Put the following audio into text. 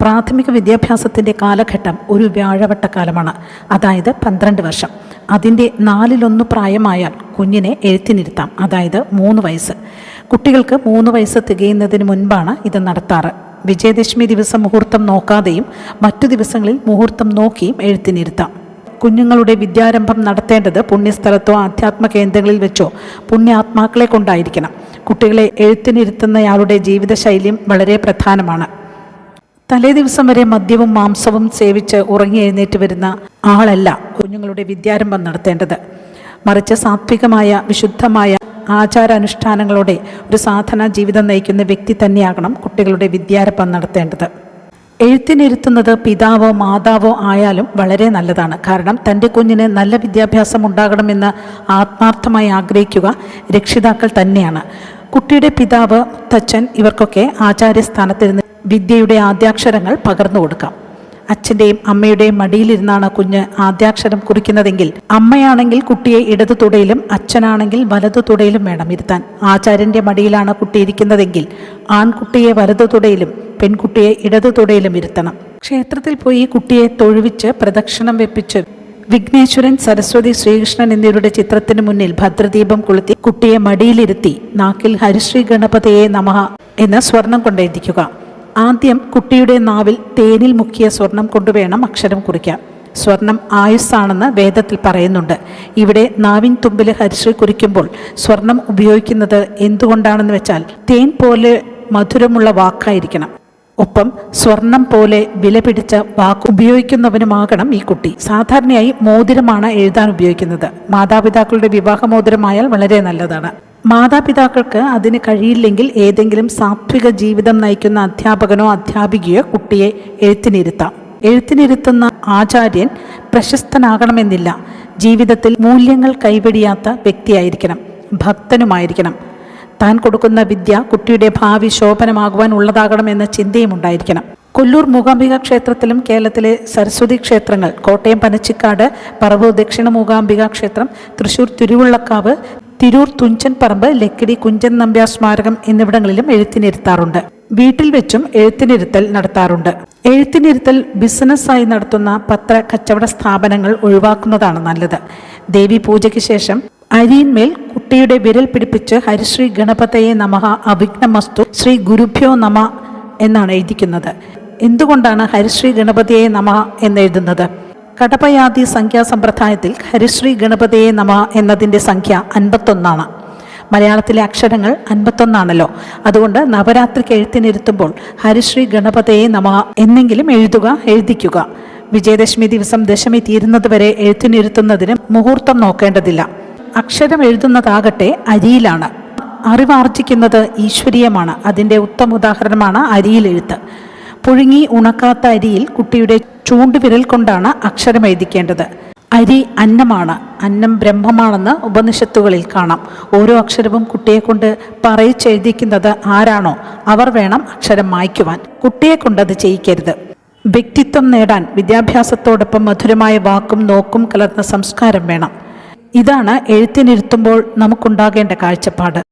പ്രാഥമിക വിദ്യാഭ്യാസത്തിന്റെ കാലഘട്ടം ഒരു വ്യാഴവട്ട കാലമാണ് അതായത് പന്ത്രണ്ട് വർഷം. അതിന്റെ നാലിലൊന്ന് പ്രായമായാൽ കുഞ്ഞിനെ എഴുത്തിനിരുത്താം അതായത് മൂന്ന് വയസ്സ്. കുട്ടികൾക്ക് മൂന്ന് വയസ്സ് തികയുന്നതിന് മുൻപാണ് ഇത് നടത്താറ്. വിജയദശമി ദിവസം മുഹൂർത്തം നോക്കാതെയും മറ്റു ദിവസങ്ങളിൽ മുഹൂർത്തം നോക്കിയും എഴുത്തിനിരുത്താം കുഞ്ഞുങ്ങളുടെ വിദ്യാരംഭം നടത്തേണ്ടത് പുണ്യസ്ഥലത്തോ ആധ്യാത്മ കേന്ദ്രങ്ങളിൽ വെച്ചോ പുണ്യാത്മാക്കളെ കൊണ്ടായിരിക്കണം. കുട്ടികളെ എഴുത്തിനിരുത്തുന്നയാളുടെ ജീവിതശൈലിയും വളരെ പ്രധാനമാണ്. തലേ ദിവസം വരെ മദ്യവും മാംസവും സേവിച്ച് ഉറങ്ങി എഴുന്നേറ്റ് വരുന്ന ആളല്ല കുഞ്ഞുങ്ങളുടെ വിദ്യാരംഭം നടത്തേണ്ടത്. മറിച്ച് സാത്വികമായ വിശുദ്ധമായ ആചാരാനുഷ്ഠാനങ്ങളോടെ ഒരു സാധന ജീവിതം നയിക്കുന്ന വ്യക്തി തന്നെയാകണം കുട്ടികളുടെ വിദ്യാരംഭം നടത്തേണ്ടത്. എഴുത്തിനിരുത്തുന്നത് പിതാവോ മാതാവോ ആയാലും വളരെ നല്ലതാണ്. കാരണം തന്റെ കുഞ്ഞിന് നല്ല വിദ്യാഭ്യാസം ഉണ്ടാകണമെന്ന് ആത്മാർത്ഥമായി ആഗ്രഹിക്കുക രക്ഷിതാക്കൾ തന്നെയാണ്. കുട്ടിയുടെ പിതാവ് മുത്തച്ഛൻ ഇവർക്കൊക്കെ ആചാര്യസ്ഥാനത്തിരുന്ന് വിദ്യയുടെ ആദ്യാക്ഷരങ്ങൾ പകർന്നു കൊടുക്കാം. അച്ഛന്റെയും അമ്മയുടെയും മടിയിലിരുന്നാണ് കുഞ്ഞ് ആദ്യാക്ഷരം കുറിക്കുന്നതെങ്കിൽ അമ്മയാണെങ്കിൽ കുട്ടിയെ ഇടതു തുടയിലും അച്ഛനാണെങ്കിൽ വലതു തുടയിലും വേണം ഇരുത്താൻ. ആചാര്യന്റെ മടിയിലാണ് കുട്ടി ഇരിക്കുന്നതെങ്കിൽ ആൺകുട്ടിയെ വലതു തുടയിലും പെൺകുട്ടിയെ ഇടതു തുടയിലും ഇരുത്തണം. ക്ഷേത്രത്തിൽ പോയി കുട്ടിയെ തൊഴുവിച്ച് പ്രദക്ഷിണം വെപ്പിച്ച് വിഘ്നേശ്വരൻ സരസ്വതി ശ്രീകൃഷ്ണൻ എന്നിവരുടെ ചിത്രത്തിന് മുന്നിൽ ഭദ്രദീപം കൊളുത്തി കുട്ടിയെ മടിയിലിരുത്തി നാക്കിൽ ഹരിശ്രീ ഗണപതയെ നമഹ എന്ന് സ്വർണം കൊണ്ടെഴുതിക്കുക ആദ്യം കുട്ടിയുടെ നാവിൽ തേനിൽ മുക്കിയ സ്വർണം കൊണ്ടുവേണം അക്ഷരം കുറിക്കാൻ. സ്വർണം ആയുസ്സാണെന്ന് വേദത്തിൽ പറയുന്നുണ്ട്. ഇവിടെ നാവിൻ തുമ്പിൽ ഹരിശ്രീ കുറിക്കുമ്പോൾ സ്വർണം ഉപയോഗിക്കുന്നത് എന്തുകൊണ്ടാണെന്ന് വെച്ചാൽ തേൻ പോലെ മധുരമുള്ള വാക്കായിരിക്കണം. ഒപ്പം സ്വർണം പോലെ വില പിടിച്ച വാക്ക് ഉപയോഗിക്കുന്നവനുമാകണം ഈ കുട്ടി. സാധാരണയായി മോതിരമാണ് എഴുതാൻ ഉപയോഗിക്കുന്നത്. മാതാപിതാക്കളുടെ വിവാഹ മോതിരമായാൽ വളരെ നല്ലതാണ്. മാതാപിതാക്കൾക്ക് അതിന് കഴിയില്ലെങ്കിൽ ഏതെങ്കിലും സാത്വിക ജീവിതം നയിക്കുന്ന അധ്യാപകനോ അധ്യാപികയോ കുട്ടിയെ എഴുത്തിനിരുത്താം. എഴുത്തിനിരുത്തുന്ന ആചാര്യൻ പ്രശസ്തനാകണമെന്നില്ല. ജീവിതത്തിൽ മൂല്യങ്ങൾ കൈവെടിയാത്ത വ്യക്തിയായിരിക്കണം ഭക്തനുമായിരിക്കണം. താൻ കൊടുക്കുന്ന വിദ്യ കുട്ടിയുടെ ഭാവി ശോഭനമാകുവാൻ ഉള്ളതാകണമെന്ന ചിന്തയും ഉണ്ടായിരിക്കണം. കൊല്ലൂർ മൂകാംബിക ക്ഷേത്രത്തിലും കേരളത്തിലെ സരസ്വതി ക്ഷേത്രങ്ങൾ കോട്ടയം പനച്ചിക്കാട് പറവൂർ ദക്ഷിണ മൂകാംബിക ക്ഷേത്രം തൃശൂർ തിരുവുള്ളക്കാവ് തിരൂർ തുഞ്ചൻ പറമ്പ് ലക്കിടി കുഞ്ചൻ നമ്പ്യാർ സ്മാരകം എന്നിവിടങ്ങളിലും എഴുത്തിനിരുത്താറുണ്ട്. വീട്ടിൽ വെച്ചും എഴുത്തിനിരുത്തൽ നടത്താറുണ്ട്. എഴുത്തിനിരുത്തൽ ബിസിനസ്സായി നടത്തുന്ന പത്ര കച്ചവട സ്ഥാപനങ്ങൾ ഒഴിവാക്കുന്നതാണ് നല്ലത്. ദേവി പൂജയ്ക്ക് ശേഷം അരിയിന്മേൽ കുട്ടിയുടെ വിരൽ പിടിപ്പിച്ച് ഹരിശ്രീ ഗണപതയെ നമഃ അവിഘ്നമസ്തു ശ്രീ ഗുരുഭ്യോ നമ എന്നാണ് എഴുതിക്കുന്നത്. എന്തുകൊണ്ടാണ് ഹരിശ്രീ ഗണപതിയെ നമ എന്നെഴുതുന്നത്? കടപയാതി സംഖ്യാസമ്പ്രദായത്തിൽ ഹരിശ്രീ ഗണപതിയെ നമ എന്നതിന്റെ സംഖ്യ അൻപത്തൊന്നാണ്. മലയാളത്തിലെ അക്ഷരങ്ങൾ അൻപത്തൊന്നാണല്ലോ. അതുകൊണ്ട് നവരാത്രിക്ക് എഴുത്തിനിരുത്തുമ്പോൾ ഹരിശ്രീ ഗണപതയെ നമ എന്നെങ്കിലും എഴുതുക എഴുതിക്കുക. വിജയദശമി ദിവസം ദശമി തീരുന്നതുവരെ എഴുത്തിനിരുത്തുന്നതിന് മുഹൂർത്തം നോക്കേണ്ടതില്ല. അക്ഷരം എഴുതുന്നതാകട്ടെ അരിയിലാണ്. അറിവാർജിക്കുന്നത് ഈശ്വരീയമാണ്. അതിന്റെ ഉത്തമ ഉദാഹരണമാണ് അരിയിൽ എഴുത്ത് പുഴുങ്ങി ഉണക്കാത്ത അരിയിൽ കുട്ടിയുടെ ചൂണ്ടുവിരൽ കൊണ്ടാണ് അക്ഷരം എഴുതിക്കേണ്ടത്. അരി അന്നമാണ്. അന്നം ബ്രഹ്മമാണെന്ന് ഉപനിഷത്തുകളിൽ കാണാം. ഓരോ അക്ഷരവും കുട്ടിയെ കൊണ്ട് പറയിച്ചെഴുതിക്കുന്നത് ആരാണോ? അവർ വേണം അക്ഷരം മായ്ക്കുവാൻ. കുട്ടിയെ അത് ചെയ്യിക്കരുത്. വ്യക്തിത്വം നേടാൻ വിദ്യാഭ്യാസത്തോടൊപ്പം മധുരമായ വാക്കും നോക്കും കലർന്ന സംസ്കാരം വേണം. ഇതാണ് എഴുത്തിനിരുത്തുമ്പോൾ നമുക്കുണ്ടാകേണ്ട കാഴ്ചപ്പാട്.